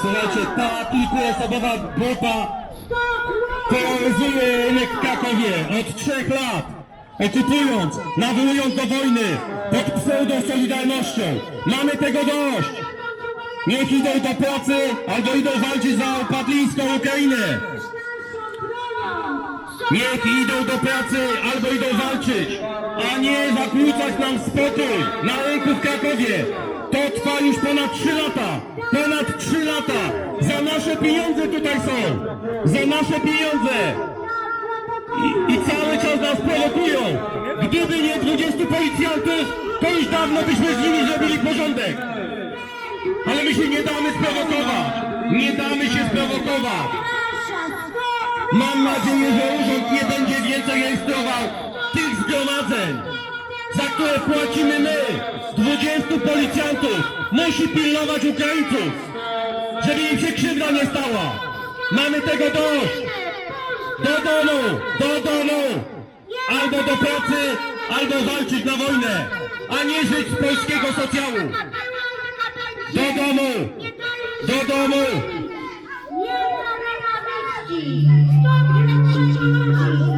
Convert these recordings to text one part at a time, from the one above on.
słuchajcie, ta kilkuosobowa grupa terroryzuje rynek w Krakowie od trzech lat, okupując, nawołując do wojny pod pseudo-solidarnością. Mamy tego dość. Niech idą do pracy albo idą walczyć za upadlińską Ukrainę. Niech idą do pracy albo idą walczyć, a nie zakłócać nam spokój na rynku w Krakowie. To trwa już ponad 3 lata. Pieniądze tutaj są. Za nasze pieniądze. I, I cały czas nas prowokują. Gdyby nie 20 policjantów, to już dawno byśmy z nimi zrobili porządek. Ale my się nie damy sprowokować. Nie damy się sprowokować. Mam nadzieję, że urząd nie będzie więcej rejestrował tych zgromadzeń, za które płacimy my. 20 policjantów musi pilnować Ukraińców, żeby im się krzywda nie stała. Mamy tego dość. Do domu, do domu. Albo do pracy, albo walczyć na wojnę, a nie żyć z polskiego socjalu. Do domu, do domu. Nie ma nienawiści! Stop wyręczaniu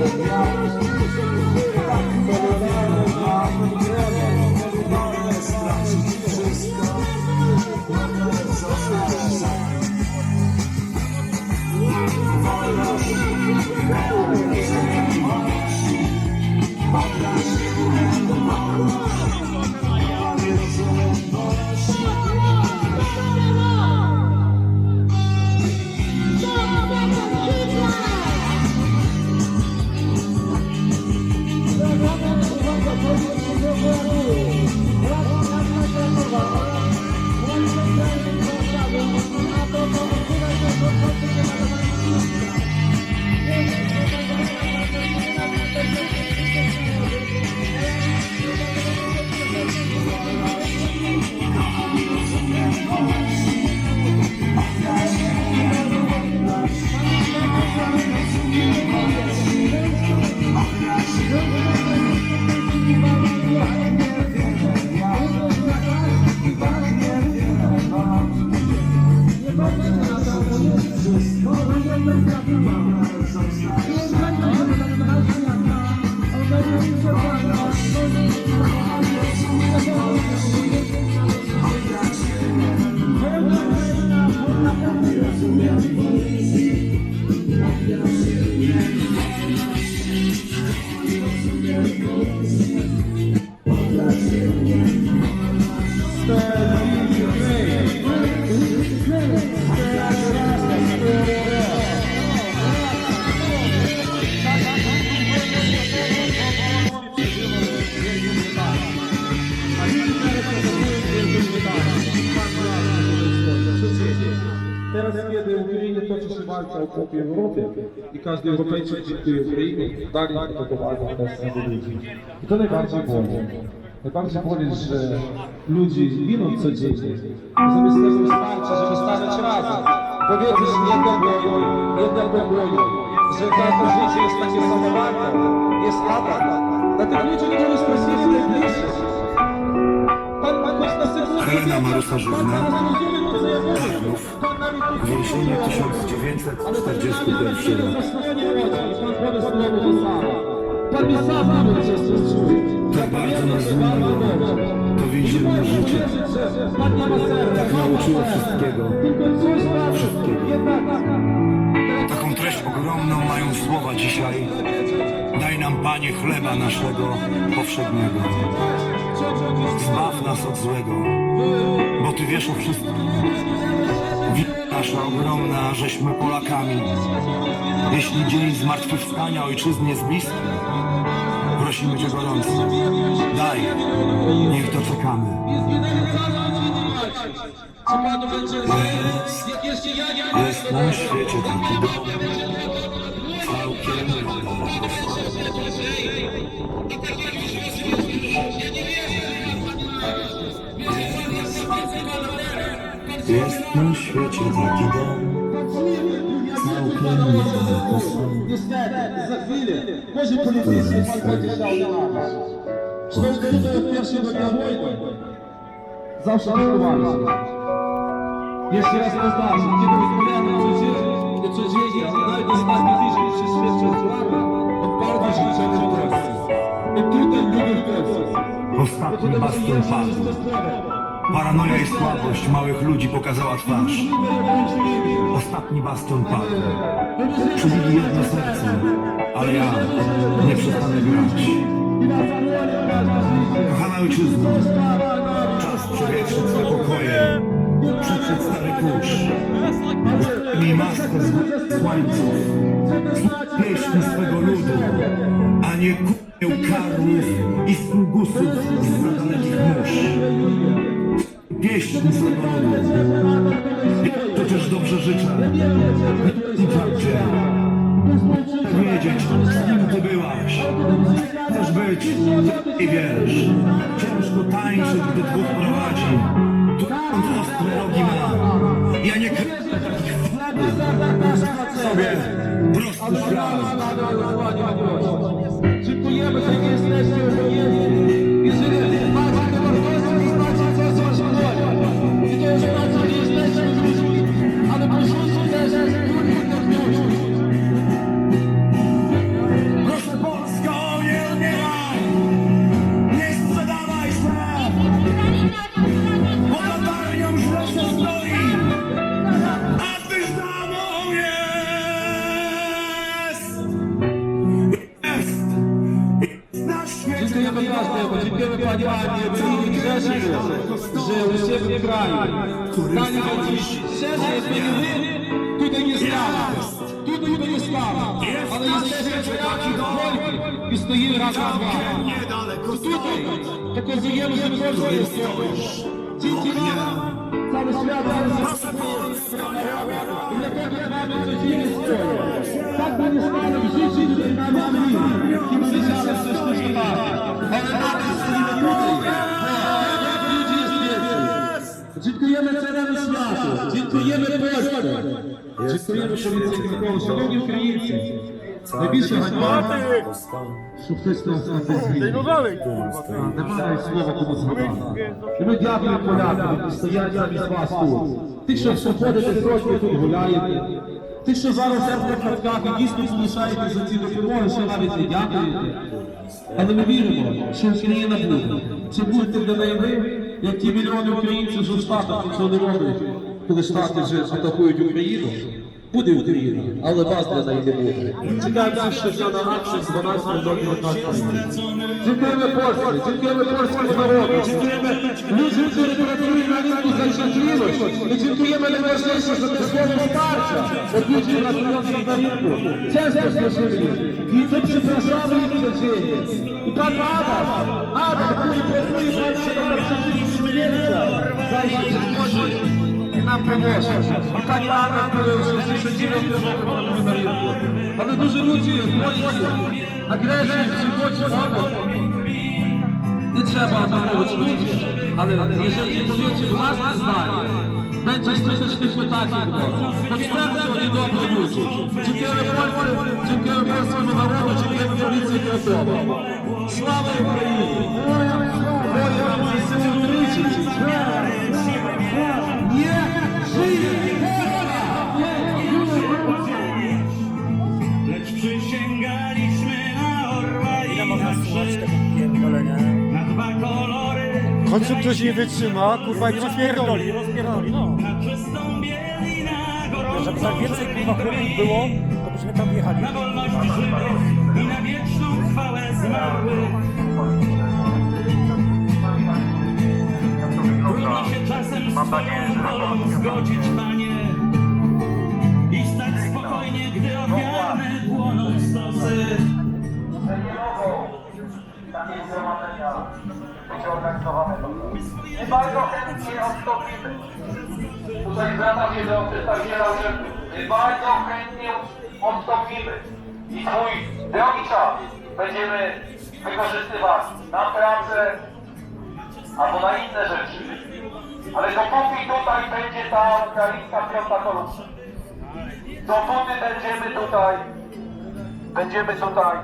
tak You're so very police. Teraz, kiedy Ukrainie toczy się walka o okopie w Europie i każdy Europejczyk dziękuję Ukrainie, dalej to poważna kwestia do ludzi. I to najbardziej boli. Najbardziej boli, że ludzi giną codziennie. Zamiast tego wsparcia, żeby stanąć razem, powiedzieć jednego, jednego boju, że każde życie jest takie samo warte, jest atak. Dlatego ludzie nie będą stracili najbliższych. Pan, pan choć na sekundę... Helena Marusa Żywna. Pan Więzienie 1941 rok. Tak bardzo nas zmieniło to więzienne życie. Serca. Nauczyło wszystkiego. Jednak Taką treść ogromną mają słowa dzisiaj. Daj nam, Panie, chleba naszego powszedniego. Zbaw nas od złego, bo Ty wiesz o wszystkim. Nasza ogromna, żeśmy Polakami. Jeśli dzień zmartwychwstania Ojczyzny jest bliski, prosimy Cię gorąco. Daj, niech doczekamy. Nie Jest na świecie taki dom, całkiem nowy. Jest na świecie taki dom, całkiem nowy. Niestety, za chwilę może politycznie pan będzie chciał namawiać. Zresztą tutaj od pierwszego dnia wojny zawsze dyskutowaliśmy. Nawet ostatni tydzień sławy, od bardzo życzenia w Polsce. I tutaj lubię w Polsce. Ostatni bastion padł. Paranoja i słabość małych ludzi pokazała twarz. Ostatni bastion padł. Czuli jedno serce, ale ja nie przestanę grać. Kochana ojczyzno, czas przewietrzyć te pokoje, przetrzeć stary kurz. Mi maskę z łańcuch, pieśni swego ludu, a nie kupię karłów i sługusów z dalekich mórz. Pieśni swego ludu. Ja przecież dobrze życzę. I chcę wiedzieć, z kim ty byłaś. Chcesz być i wiesz. Ciężko tańczyć, gdy dwóch prowadzi. Tu on ostre rogi ma. Ja nie kręcę takich sobie prosty szlak. Dziękujemy, że nie jesteście obojętni. Na świecie! Dziękujemy każdemu, dziękujemy Pani Ani, Ewelinie Grzesiu, że u siebie w kraju. Pani Wojciech, szczerze, jakby nie wy, tutaj nie stała. Tutaj nie stała. Ale jesteśmy członkami Polki i stoimy razem z Wami. Niedaleko Tutaj pokazujemy, że Polska jest Dzięki Wam cały świat Proszę Polsko, nie umieraj! i dlatego mamy codziennie stoją. Tak by nie stało w życiu, gdyby mamy ami. Kim wiedziałem, że światu. Dziękujemy Polsce. Dziękujemy policji Mikołaju. Szanowni Ukraińcy. Najbільше ганьба, що хтось там сказав. Ну далej, Немає слова кому згадати. І ми дякуємо полякам, які стоять замість вас тут. Тих, що входите трохи тут гуляєте. Тих, що зараз в хатках і дійсно залишаєте за ці допомоги, що навіть не дякуєте. Але ми віримо, що Україна буде. Чи будете для неї ви, як ті мільйони українців, що в Штатах нічого не роблять, коли штати вже атакують Україну, буде Україна, але вас для неї не буде. Чекайте, що все на наших 12 до 19. Чекаємо польські, чекаємо польського народу, чекаємо людям, які на ринку за щасливість, і чекаємо найважливіше, що це слово старша, озвучує на ринку Це ринку. Чесно і це приглашали їх до цього. І так Ада, Ада, який працює на ринку за щасливість, за щасливість, nam pomoże. A Pani Anna, która już 69 roku pracuje na rynku. Ale dużo ludzi boi się agresji, przychodzi obok. Nie trzeba atakować ludzi, ale jeżeli powiecie własne zdanie, będzie skutecznych takich Podstawcie oni dobrych ludzi. Dziękujemy Polsce, dziękujemy polskiemu narodu, W końcu ktoś nie wytrzyma, kurwa, i rozpierdoli, rozpierdoli, no. Na gorąco Żeby tak więcej kurwa chlebów było, to byśmy tam jechali. Się do przedstawiciela urzędu. My bardzo chętnie odstąpimy i swój drogi czas będziemy wykorzystywać na pracę albo na inne rzeczy. Ale dopóki tutaj będzie ta ukraińska piąta kolumna, dopóty będziemy tutaj, będziemy tutaj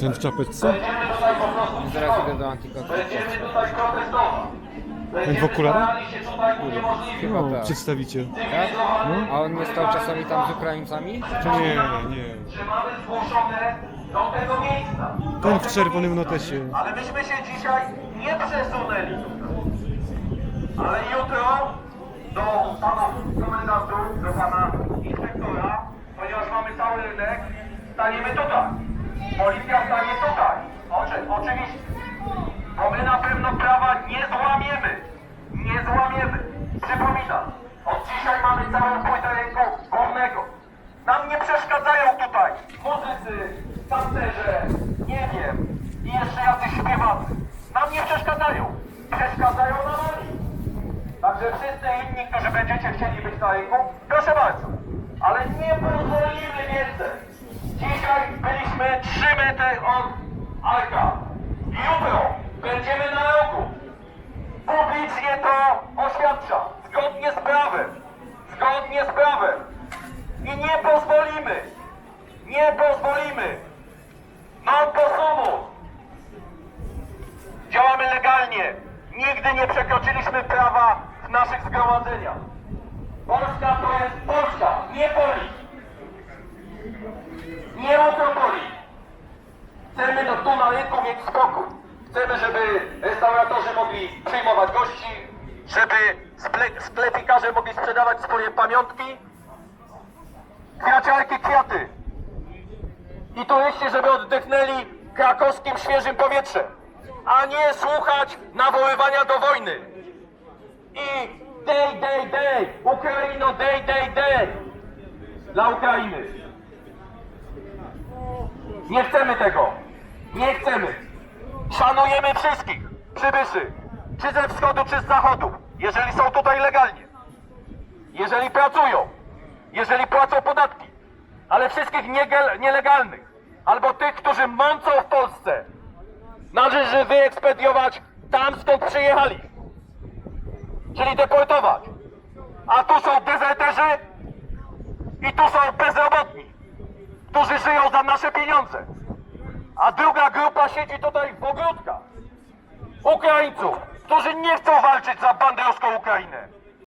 Ten w czapeczce? Będziemy tutaj po prostu. Będziemy tutaj protestować. W okularach? starali się tutaj uniemożliwić No, przedstawiciel. A on nie stał czasami tam z Ukraińcami? Nie, nie. że mamy zgłoszone do tego miejsca. Ten w czerwonym notesie. Ale myśmy się dzisiaj nie przesunęli tutaj. Ale jutro do pana komendantów, do pana inspektora, ponieważ mamy cały rynek, staniemy tutaj. Policja stanie tutaj. Oczy, oczywiście. Bo my na pewno prawa nie złamiemy. Nie złamiemy. Przypominam, od dzisiaj mamy całą płytę ręką głównego. Nam nie przeszkadzają tutaj muzycy, tancerze, nie wiem, i jeszcze jacyś śpiewacy. Nam nie przeszkadzają. Przeszkadzają nam oni. Także wszyscy inni, którzy będziecie chcieli być na rynku, proszę bardzo. Ale nie pozwolimy więcej. Dzisiaj byliśmy 3 metry od Arka. Jutro będziemy na rogu. Publicznie to oświadczam. Zgodnie z prawem. Zgodnie z prawem. I nie pozwolimy. Nie pozwolimy. Non possumus. Działamy legalnie. Nigdy nie przekroczyliśmy prawa w naszych zgromadzeniach. Polska to jest Polska, nie polis. Nie metropolii. Chcemy tu na rynku mieć spokój. Chcemy, żeby restauratorzy mogli przyjmować gości, żeby sklepikarze mogli sprzedawać swoje pamiątki, kwiaciarki, kwiaty. I turyści, żeby oddechnęli krakowskim świeżym powietrzem, a nie słuchać nawoływania do wojny. I day, day, day, Ukraino, day, day, day dla Ukrainy. Nie chcemy tego. Nie chcemy. Szanujemy wszystkich przybyszy, czy ze wschodu, czy z zachodu, jeżeli są tutaj legalnie. Jeżeli pracują, jeżeli płacą podatki, ale wszystkich nielegalnych, albo tych, którzy mącą w Polsce, należy wyekspediować tam, skąd przyjechali, czyli deportować. A tu są dezerterzy i tu są bezrobotni, którzy żyją za nasze pieniądze. A druga grupa siedzi tutaj w ogródkach. Ukraińców, którzy nie chcą walczyć za banderowską Ukrainę.